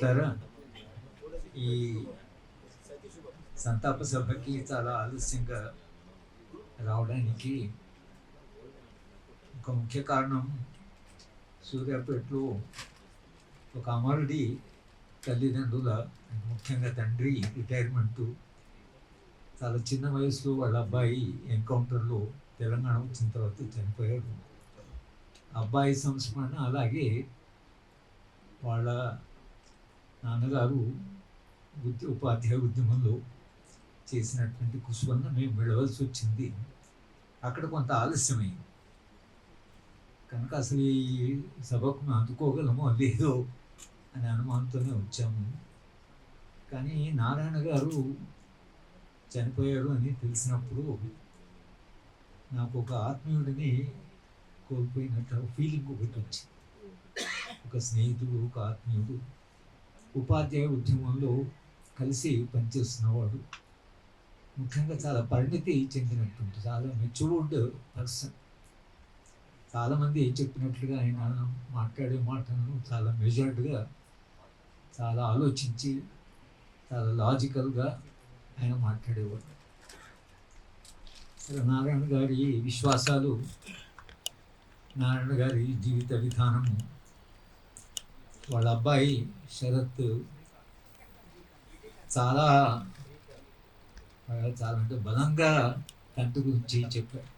మిత్రులారా ఈ సంతాప సభకి చాలా ఆలస్యంగా రావడానికి ఒక ముఖ్య కారణం సూర్యాపేటలో ఒక అమరుడి తల్లిదండ్రుల ముఖ్యంగా తండ్రి రిటైర్మెంటు. చాలా చిన్న వయసులో వాళ్ళ అబ్బాయి ఎన్కౌంటర్లో తెలంగాణ వచ్చిన తర్వాత చనిపోయాడు. అబ్బాయి సంస్మరణ అలాగే వాళ్ళ నాన్నగారు ఉద్య ఉపాధ్యాయ ఉద్యమంలో చేసినటువంటి కృషి వలన మేము వెళ్ళవలసి వచ్చింది. అక్కడ కొంత ఆలస్యమైంది. కనుక అసలు ఈ సభకు మేము అందుకోగలమో లేదో అనే అనుమానంతోనే వచ్చాము. కానీ నారాయణ గారు చనిపోయారు అని తెలిసినప్పుడు నాకు ఒక ఆత్మీయుడిని కోల్పోయినట్టు ఫీలింగ్ ఒకటి వచ్చింది. ఒక స్నేహితుడు ఒక ఆత్మీయుడు ఉపాధ్యాయ ఉద్యమంలో కలిసి పనిచేస్తున్నవాడు ముఖ్యంగా చాలా పరిణితి చెందినటువంటి చాలా మెచ్యూర్డ్ పర్సన్. చాలామంది చెప్పినట్లుగా ఆయన మాట్లాడే మాటలను చాలా మెజర్డ్గా చాలా ఆలోచించి చాలా లాజికల్గా ఆయన మాట్లాడేవాడు. నారాయణ గారి విశ్వాసాలు నారాయణ గారి జీవిత విధానము వాళ్ళ అబ్బాయి శరత్ చాలా చాలా అంటే బలంగా తండ్రి గురించి చెప్పారు.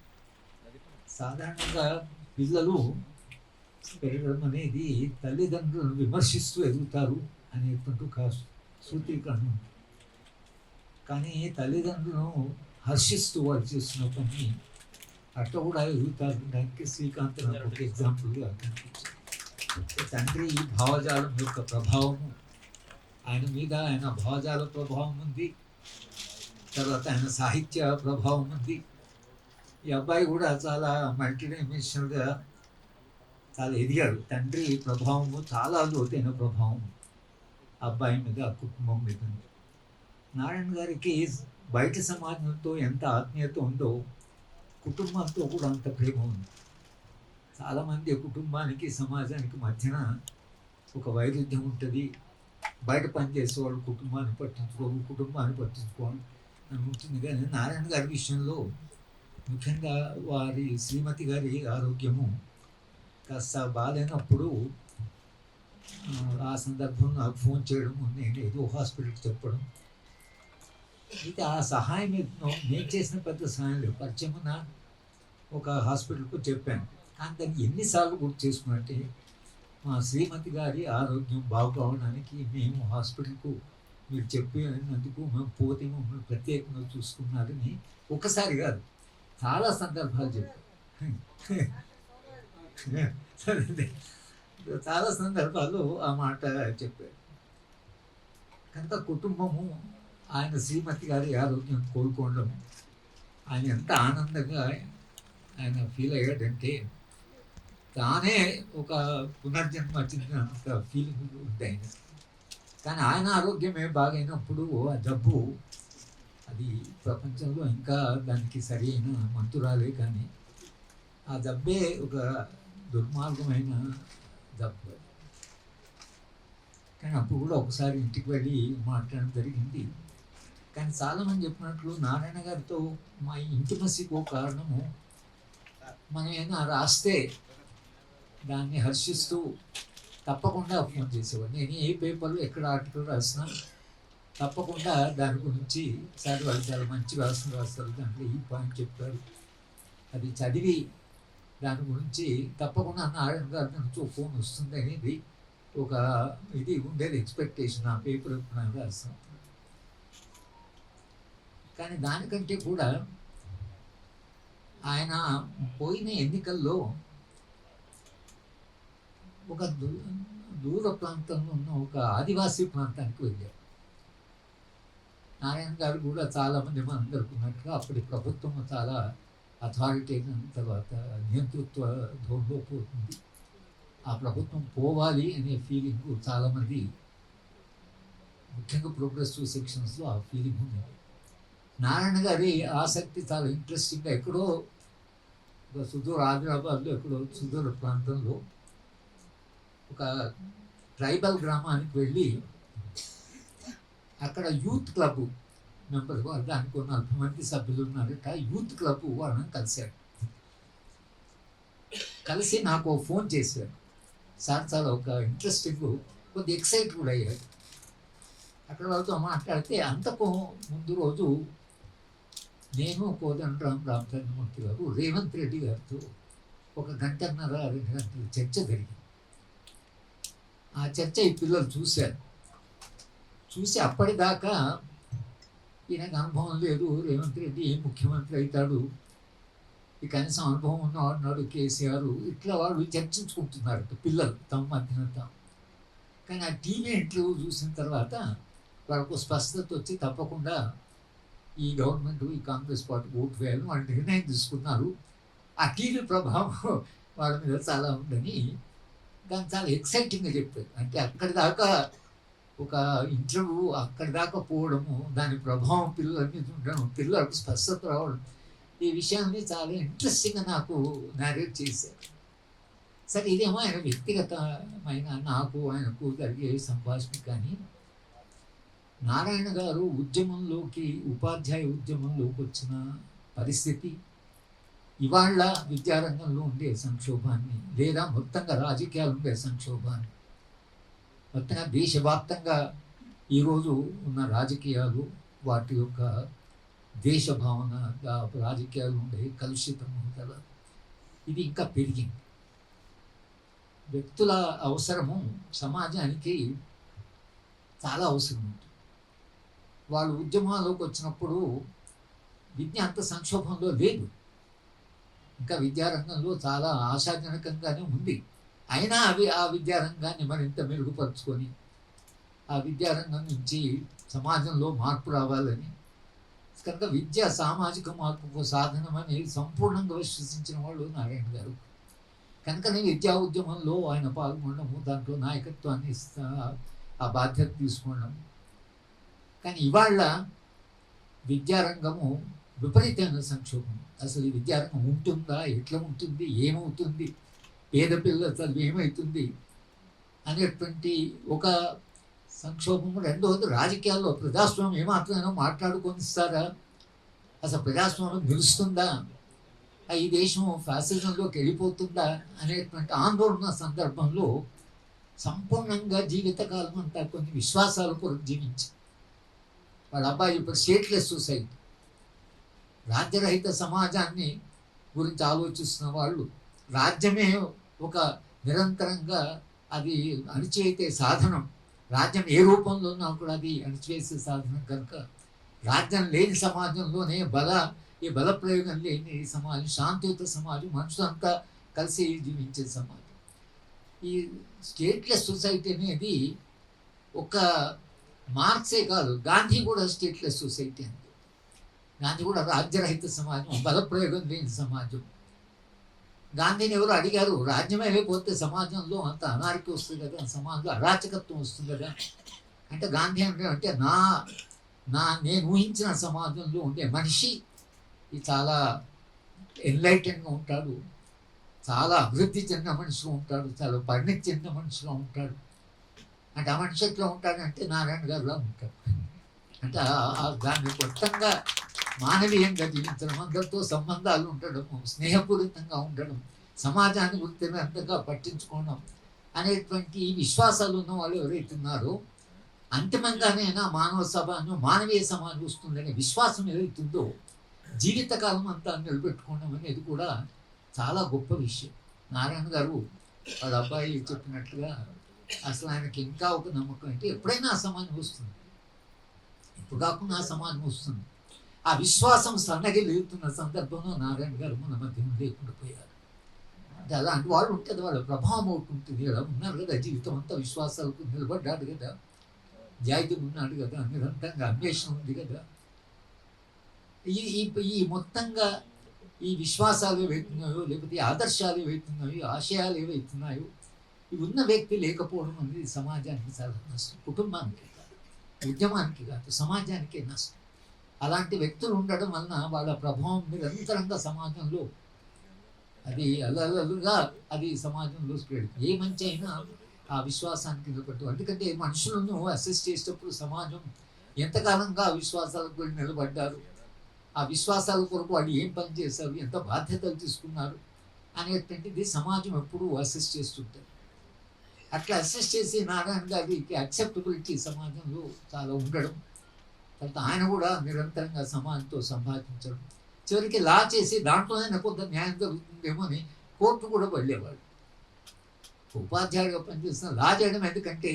సాధారణంగా పిల్లలు పెరగడం అనేది తల్లిదండ్రులను విమర్శిస్తూ ఎదుగుతారు అనేటువంటి ఒక సూత్రీకరణ కానీ తల్లిదండ్రులను హర్షిస్తూ వాళ్ళు చేస్తున్న పని అట్లా కూడా ఎదుగుతారు. దానికి శ్రీకాంత్ నాకు ఒక ఎగ్జాంపుల్గా కనిపించింది. తండ్రి భావజాలం యొక్క ప్రభావము. ఆయన మీద ఆయన భావజాల ప్రభావం ఉంది. తర్వాత ఆయన సాహిత్య ప్రభావం ఉంది. ఈ అబ్బాయి కూడా చాలా మల్టీడైమెన్షనల్గా చాలా ఎదిగాడు. తండ్రి ప్రభావము చాలా లోతైన ప్రభావం అబ్బాయి మీద కుటుంబం మీద ఉంది. నారాయణ గారికి బయట సమాజంతో ఎంత ఆత్మీయత ఉందో కుటుంబంతో కూడా అంత ప్రేమ ఉంది. చాలామంది కుటుంబానికి సమాజానికి మధ్యన ఒక వైరుధ్యం ఉంటుంది. బయట పనిచేసే వాళ్ళు కుటుంబాన్ని పట్టించుకోరు కుటుంబాన్ని పట్టించుకోరు అని ఉంటుంది కానీ నారాయణ గారి విషయంలో ముఖ్యంగా వారి శ్రీమతి గారి ఆరోగ్యము కాస్త బాగాలేనప్పుడు ఆ, సందర్భంలో నాకు ఫోన్ చేయడం నేను ఏదో హాస్పిటల్కి చెప్పడం. అయితే ఆ సహాయం నేను చేసిన పెద్ద సహాయం లేదు. పరిచయం ఒక హాస్పిటల్కు చెప్పాను. కానీ దాన్ని ఎన్నిసార్లు గుర్తు చేసుకున్నట్టే మా శ్రీమతి గారి ఆరోగ్యం బాగుపడడానికి మేము హాస్పిటల్కు మీరు చెప్పినందుకు మేము పోతే మమ్మల్ని ప్రత్యేకంగా చూసుకున్నారని ఒకసారి కాదు చాలా సందర్భాలు చెప్పారు. సరే చాలా సందర్భాల్లో ఆ మాట చెప్పారు. కనుక కుటుంబము ఆయన శ్రీమతి గారి ఆరోగ్యం కోలుకోవడం ఆయన ఎంత ఆనందంగా ఆయన ఫీల్ అయ్యాడంటే తానే ఒక పునర్జన్మ చెందినంత ఫీలింగ్ ఉంది ఆయన కానీ ఆయన ఆరోగ్యమే బాగైనప్పుడు ఆ జబ్బు అది ప్రపంచంలో ఇంకా దానికి సరి అయిన మంతురాలే కానీ ఆ జబ్బే ఒక దుర్మార్గమైన జబ్బు కానీ అప్పుడు కూడా ఒకసారి ఇంటికి వెళ్ళి మాట్లాడడం జరిగింది. కానీ చాలామంది చెప్పినట్లు నారాయణ గారితో మా ఇంటి ఒక కారణము మనం ఏమైనా రాస్తే దాన్ని హర్షిస్తూ తప్పకుండా ఫోన్ చేసేవాడు నేను ఏ పేపర్లో ఎక్కడ ఆర్టికల్ రాసినా తప్పకుండా దాని గురించి సార్ వాళ్ళు చాలా మంచి రాసిన రాస్తారు. దాంట్లో ఈ పాయింట్ చెప్పారు అది చదివి దాని గురించి తప్పకుండా అన్న నారాయణ గారి నుంచి ఫోన్ వస్తుంది అనేది ఒక ఇది ఉండేది ఎక్స్పెక్టేషన్. ఆ పేపర్ ఎప్పుడు రాస్తాం. కానీ దానికంటే కూడా ఆయన పోయిన ఎన్నికల్లో ఒక దూ- దూర ప్రాంతంలో ఉన్న ఒక ఆదివాసీ ప్రాంతానికి వెళ్ళారు నారాయణ గారు కూడా చాలామంది మనందరికీ ఉన్నట్టుగా అప్పటి ప్రభుత్వం చాలా అథారిటీ అయిన తర్వాత నియంతృత్వ ధోరణిలో పోతుంది ఆ ప్రభుత్వం పోవాలి అనే ఫీలింగ్ చాలామంది ముఖ్యంగా ప్రోగ్రెసివ్ సెక్షన్స్లో ఆ ఫీలింగ్ ఉంది నారాయణ గారి ఆసక్తి చాలా ఇంట్రెస్టింగ్గా ఎక్కడో సుదూర్ సుదూర ఆదిలాబాద్లో ఎక్కడో సుదూర ప్రాంతంలో ఒక ట్రైబల్ గ్రామానికి వెళ్ళి అక్కడ యూత్ క్లబ్ మెంబర్ దానికి ఒక నలభై మంది సభ్యులు ఉన్నారట యూత్ క్లబ్ వాళ్ళని కలిశాడు కలిసి నాకు ఫోన్ చేశాడు సార్ చాలా ఒక ఇంట్రెస్టింగ్ కొద్ది ఎక్సైట్ కూడా అయ్యాడు అక్కడ వాళ్ళతో మాట్లాడితే అంతకు ముందు రోజు నేను కోదండరామ్ రామచంద్రమూర్తి గారు రేవంత్ రెడ్డి గారితో ఒక గంటన్నర రెండు గంటల చర్చ జరిగింది. ఆ చర్చ ఈ పిల్లలు చూశారు. చూసి అప్పటిదాకా ఈయనకు అనుభవం లేదు. రేవంత్ రెడ్డి ఏ ముఖ్యమంత్రి అవుతాడు? ఈ కనీసం అనుభవం ఉన్న నాడు కేసీఆర్. ఇట్లా వాళ్ళు చర్చించుకుంటున్నారు పిల్లలు తమ మధ్యన తాము కానీ ఆ టీవీ ఇంటర్వ్యూ చూసిన తర్వాత వాళ్ళకు స్పష్టత వచ్చి తప్పకుండా ఈ గవర్నమెంట్ ఈ కాంగ్రెస్ పార్టీ ఓటు వేయాలని వాళ్ళు నిర్ణయం తీసుకున్నారు. ఆ టీవీ ప్రభావం వాళ్ళ మీద చాలా ఉందని దాన్ని చాలా ఎక్సైటింగ్గా చెప్పారు అంటే అక్కడి దాకా ఒక ఇంటర్వ్యూ అక్కడి దాకా పోవడము దాని ప్రభావం పిల్లల మీద ఉండడం పిల్లలకు స్పష్టత రావడం ఈ విషయాన్ని చాలా ఇంట్రెస్టింగ్గా నాకు నేరేట్ చేశారు. సరే ఇదేమో ఆయన వ్యక్తిగతమైన నాకు ఆయనకు జరిగే సంభాషణ కానీ నారాయణ గారు ఉద్యమంలోకి ఉపాధ్యాయ ఉద్యమంలోకి వచ్చిన పరిస్థితి ఇవాళ విద్యారంగంలో ఉండే సంక్షోభాన్ని లేదా మొత్తంగా రాజకీయాలు ఉండే సంక్షోభాన్ని మొత్తంగా దేశవ్యాప్తంగా ఈరోజు ఉన్న రాజకీయాలు వాటి యొక్క దేశ భావన రాజకీయాలు ఉండే కలుషితం కదా ఇది ఇంకా పెరిగింది. వ్యక్తుల అవసరము సమాజానికి చాలా అవసరం ఉంటుంది వాళ్ళు ఉద్యమాల్లోకి వచ్చినప్పుడు విద్య అంత సంక్షోభంలో లేదు. ఇంకా విద్యారంగంలో చాలా ఆశాజనకంగానే ఉంది. అయినా అవి ఆ విద్యారంగాన్ని మరింత మెరుగుపరుచుకొని ఆ విద్యారంగం నుంచి సమాజంలో మార్పు రావాలని కనుక విద్య సామాజిక మార్పుకు సాధనమని సంపూర్ణంగా విశ్వసించిన వాళ్ళు నారాయణ గారు. కనుకనే విద్యా ఉద్యమంలో ఆయన పాల్గొనడము దాంట్లో నాయకత్వాన్ని ఆ బాధ్యత తీసుకోవడం. కానీ ఇవాళ విద్యారంగము విపరీతమైన సంక్షోభం. అసలు ఈ విద్యారంగం ఉంటుందా? ఎట్లా ఉంటుంది? ఏమవుతుంది? పేద పిల్లలు చదువు ఏమవుతుంది అనేటువంటి ఒక సంక్షోభం రెండవది రాజకీయాల్లో ప్రజాస్వామ్యం ఏమాత్రమైనా మాట్లాడుకొనిస్తారా అసలు ప్రజాస్వామ్యం నిలుస్తుందా? ఆ ఈ దేశం ఫ్యాసిజంలోకి వెళ్ళిపోతుందా? అనేటువంటి ఆందోళన సందర్భంలో సంపూర్ణంగా జీవితకాలం అంతా కొన్ని విశ్వాసాల కొరకు జీవించి. వాళ్ళ అబ్బాయి ఇప్పుడు స్టేట్లెస్ సొసైటీ. రాజ్యరహిత సమాజాన్ని గురించి ఆలోచిస్తున్న వాళ్ళు రాజ్యమే ఒక నిరంతరంగా అది అణిచేతే సాధనం. రాజ్యం ఏ రూపంలో ఉన్నా కూడా అది అణిచివేసే సాధనం కనుక రాజ్యం లేని సమాజంలోనే బల ఈ బల ప్రయోగం లేని సమాజం శాంతియుత సమాజం మనుషులంతా కలిసి జీవించే సమాజం. ఈ స్టేట్లెస్ సొసైటీ అనేది ఒక మార్క్సే కాదు గాంధీ కూడా స్టేట్లెస్ సొసైటీ అని. గాంధీ కూడా రాజ్యరహిత సమాజం బలప్రయోగం లేని సమాజం. గాంధీని ఎవరు అడిగారు రాజ్యమే లేకపోతే సమాజంలో అంత అనారోగ్యం వస్తుంది కదా సమాజంలో అరాచకత్వం వస్తుంది కదా. అంటే గాంధీ అంటే అంటే నా నా నేను ఊహించిన సమాజంలో ఉండే మనిషి ఈ చాలా ఎన్లైటెన్గా ఉంటాడు. చాలా అభివృద్ధి చెందిన మనిషిగా ఉంటాడు చాలా పరిణితి చెందిన మనిషిగా ఉంటాడు. అంటే ఆ మనిషి ఎట్లా ఉంటాడంటే నారాయణ గారులా ఉంటాడు. అంటే దాన్ని మొత్తంగా మానవీయంగా జీవించడం అందరితో సంబంధాలు ఉండడం స్నేహపూరితంగా ఉండడం సమాజాన్ని వృత్తివంతంగా పట్టించుకోవడం అనేటువంటి ఈ విశ్వాసాలు ఉన్న వాళ్ళు ఎవరైతే ఉన్నారో అంతిమంగానైనా మానవ సభను మానవీయ సమాజం వస్తుందనే విశ్వాసం ఏదైతుందో జీవితకాలం అంతా నిలబెట్టుకోవడం అనేది కూడా చాలా గొప్ప విషయం. నారాయణ గారు వాళ్ళ అబ్బాయి చెప్పినట్లుగా అసలు ఆయనకి ఇంకా ఒక నమ్మకం అంటే ఎప్పుడైనా అసమానం వస్తుంది. ఇప్పుడు కాకుండా అసమానం వస్తుంది. ఆ విశ్వాసం సన్నగి లేతున్న సందర్భంలో నారాయణ గారు మన మధ్యన లేకుండా పోయారు. అంటే అలాంటి వాళ్ళు ఉంటే వాళ్ళ ప్రభావం ఒకటి ఉంటుంది ఇలా ఉన్నారు కదా జీవితం అంతా విశ్వాసాలకు నిలబడ్డాడు కదా. జాయితీ ఉన్నాడు కదా నిరంతరంగా అన్వేషణ ఉంది కదా. ఈ ఈ ఈ మొత్తంగా ఈ విశ్వాసాలు ఏవైతున్నాయో లేకపోతే ఆదర్శాలు ఏవైతున్నాయో ఆశయాలు ఏవైతున్నాయో ఇవి ఉన్న వ్యక్తి లేకపోవడం అనేది సమాజానికి చాలా నష్టం. కుటుంబానికి కాదు ఉద్యమానికి కాదు సమాజానికే నష్టం. అలాంటి వ్యక్తులు ఉండడం వలన వాళ్ళ ప్రభావం నిరంతరంగా సమాజంలో అది అల్లల్లుగా అది సమాజంలో స్ప్రెడ్. ఏ మంచి అయినా ఆ విశ్వాసానికి నిలబడ్డు ఎందుకంటే మనుషులను అసెస్ చేసేటప్పుడు సమాజం ఎంతకాలంగా ఆ విశ్వాసాలకు వెళ్ళి నిలబడ్డారు? ఆ విశ్వాసాల కొరకు వాళ్ళు ఏం పని చేశారు? ఎంత బాధ్యతలు తీసుకున్నారు? అనేటువంటిది సమాజం ఎప్పుడూ అసెస్ చేస్తుంటారు అట్లా అసెస్ చేసి నారాయణ గారికి అక్సెప్టబిలిటీ సమాజంలో చాలా ఉండడం తర్వాత ఆయన కూడా నిరంతరంగా సమాజంతో సంపాదించడం చివరికి లా చేసి దాంట్లోనే కొంత న్యాయం జరుగుతుందేమో అని కోర్టు కూడా వెళ్ళేవాడు. ఉపాధ్యాయుడిగా పనిచేస్తున్న లా చేయడం ఎందుకంటే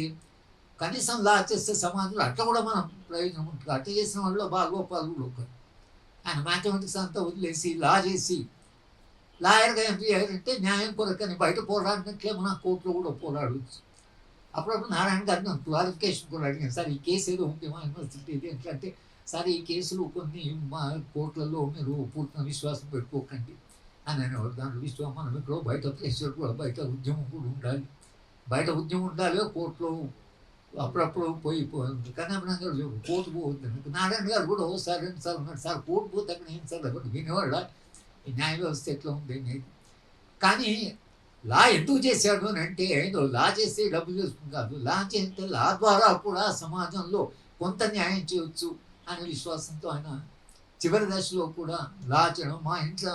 కనీసం లా చేస్తే సమాజంలో అట్లా కూడా మనం ప్రయోజనం ఉంటుంది. అట్లా చేసిన వాళ్ళు బాగోపాలు కూడా ఒకరు ఆయన మ్యాథమెటిక్స్ అంతా వదిలేసి లా చేసి లాయర్గా ఎంపీ చేయాలంటే న్యాయం కొరకని బయట పోరాడినట్లే మన కోర్టులో కూడా పోరాడవచ్చు అప్పుడప్పుడు నారాయణ గారిని క్లారిఫికేషన్ కూడా అడిగాను సార్ ఈ కేసు ఏదో ఉంది మా యూనివర్సిటీ ఇది ఏంటంటే సార్ ఈ కేసులు కొన్ని మా కోర్టులలో మీరు పూర్తిగా విశ్వాసం పెట్టుకోకండి అని అనేవాడు దాని విశ్వాసం మనం ఇక్కడ బయట ప్లేసులు కూడా బయట ఉద్యమం కూడా ఉండాలి బయట ఉద్యమం ఉండాలి కోర్టులో అప్పుడప్పుడు పోయి పోయింది గారు కోర్టు పోవద్దు నారాయణ గారు కూడా ఓసారి రెండు సార్లు ఉన్నాడు సార్ కోర్టు పోతే అక్కడ ఏం సార్ అక్కడ వినేవాళ్ళ ఈ న్యాయ వ్యవస్థ ఎట్లా ఉంది అనేది కానీ లా ఎందుకు చేశాడు అని అంటే ఏదో లా చేస్తే డబ్బు చేసుకుని కాదు. లా చేస్తే లా ద్వారా కూడా సమాజంలో కొంత న్యాయం చేయొచ్చు అనే విశ్వాసంతో ఆయన చివరి దశలో కూడా లా చేయడం మా ఇంట్లో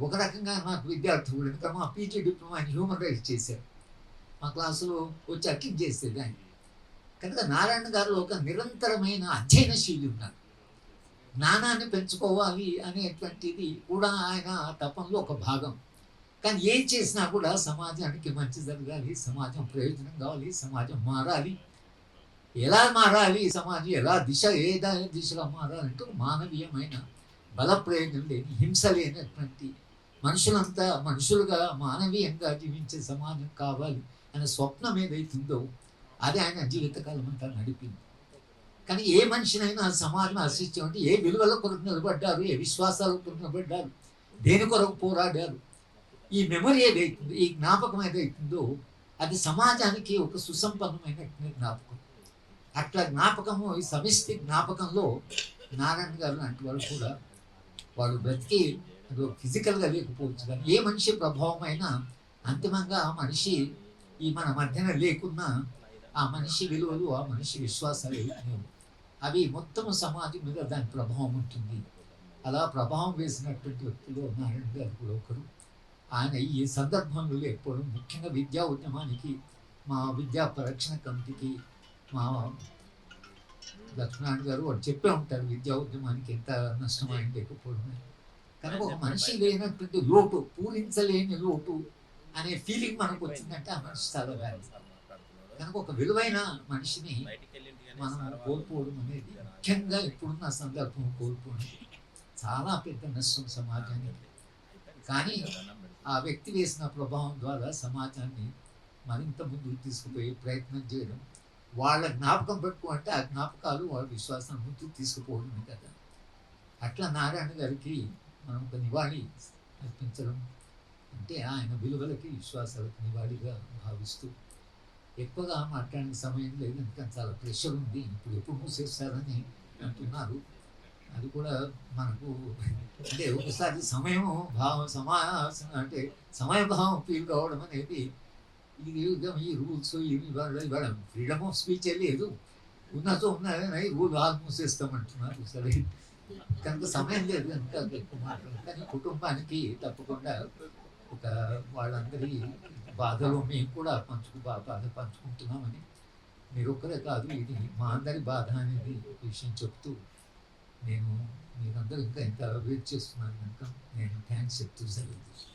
ఒక రకంగా నాకు విద్యార్థులు కూడా మా పీజీ డిప్లొమా ఆయన హ్యూమన్ రైట్స్ చేశారు. మా క్లాసులో వచ్చి అటెండ్ చేసేది ఆయన. కనుక నారాయణ గారు ఒక నిరంతరమైన అధ్యయనశీలి ఉన్నారు జ్ఞానాన్ని పెంచుకోవాలి అనేటువంటిది కూడా ఆయన తపంలో ఒక భాగం. కానీ ఏం చేసినా కూడా సమాజానికి మంచి జరగాలి సమాజం ప్రయోజనం కావాలి సమాజం మారాలి. ఎలా మారాలి సమాజం ఎలా దిశ ఏ దిశలో మారాలంటే మానవీయమైన బల ప్రయోజనం లేని హింస లేనటువంటి మనుషులంతా మనుషులుగా మానవీయంగా జీవించే సమాజం కావాలి అనే స్వప్నం ఏదైతుందో అది ఆయన జీవితకాలం అంతా నడిపింది. కానీ ఏ మనిషినైనా సమాజం ఆశించామంటే ఏ విలువల కొరకు నిలబడ్డారు ఏ విశ్వాసాల కొరకు నిలబడ్డారు దేని కొరకు పోరాడారు ఈ మెమరీ ఏదైతుందో ఈ జ్ఞాపకం ఏదైతుందో అది సమాజానికి ఒక సుసంపన్నమైన జ్ఞాపకం. అట్లా జ్ఞాపకము ఈ సమిష్టి జ్ఞాపకంలో నారాయణ గారు లాంటి వాళ్ళు కూడా వాళ్ళు బ్రతికి అది ఫిజికల్గా లేకపోవచ్చు కానీ ఏ మనిషి ప్రభావం అయినా అంతిమంగా ఆ మనిషి ఈ మన మధ్యన లేకున్నా ఆ మనిషి విలువలు ఆ మనిషి విశ్వాసాలు ఏవైతున్నాయో అవి మొత్తం సమాజం మీద దాని ప్రభావం ఉంటుంది. అలా ప్రభావం వేసినటువంటి వ్యక్తులు నారాయణ గారు కూడా ఒకరు. ఆయన ఈ సందర్భంలో లేకపోవడం ముఖ్యంగా విద్యా ఉద్యమానికి మా విద్యా పరిరక్షణ కమిటీకి మా లక్ష్మణ్ గారు వాడు చెప్పే ఉంటారు విద్యా ఉద్యమానికి ఎంత నష్టమైంది లేకపోవడం అని. కనుక ఒక మనిషి లేనటువంటి లోటు పూరించలేని లోటు అనే ఫీలింగ్ మనకు వచ్చిందంటే ఆ మనిషి వ్యాధి కనుక ఒక విలువైన మనిషిని మనం కోల్పోవడం అనేది ముఖ్యంగా ఇప్పుడున్న సందర్భం కోల్పోవడం. చాలా పెద్ద నష్టం సమాజానికి. కానీ ఆ వ్యక్తి వేసిన ప్రభావం ద్వారా సమాజాన్ని మరింత ముందుకు తీసుకుపోయే ప్రయత్నం చేయడం వాళ్ళ జ్ఞాపకం పెట్టుకుంటే ఆ జ్ఞాపకాలు వాళ్ళ విశ్వాసం ముందుకు తీసుకుపోవడమే కదా. అట్లా నారాయణ గారికి మనం ఒక నివాళి అర్పించడం అంటే ఆయన విలువలకి విశ్వాసాలకు నివాళిగా భావిస్తూ ఎక్కువగా మాట్లాడిన సమయం లేదు ఎందుకంటే చాలా ప్రెషర్ ఉంది ఇప్పుడు ఎప్పుడు మూసేస్తారని అంటున్నారు. అది కూడా మనకు అంటే ఒకసారి సమయం భావం సమాసం అంటే సమయభావం ఫీల్ కావడం అనేది ఇది ఈ రూల్స్ ఇవి ఇవాళ ఫ్రీడమ్ ఆఫ్ స్పీచ్ లేదు. ఉన్నతో ఉన్నదని రూల్ ఆల్ మూసేస్తామంటున్నారు సరే కనుక సమయం లేదు కనుక ఎక్కువ మాట్లాడాలి కానీ కుటుంబానికి తప్పకుండా ఒక వాళ్ళందరి బాధలో మేము కూడా పంచుకు బాధ పంచుకుంటున్నామని మీరు ఒక్కరే కాదు ఇది మా అందరి బాధ అనేది ఒక విషయం చెప్తూ నేను మీరందరూ ఇంకా ఎంత వెయిట్ చేస్తున్నాను కనుక నేను థ్యాంక్స్ చెప్తూ జరుగుతుంది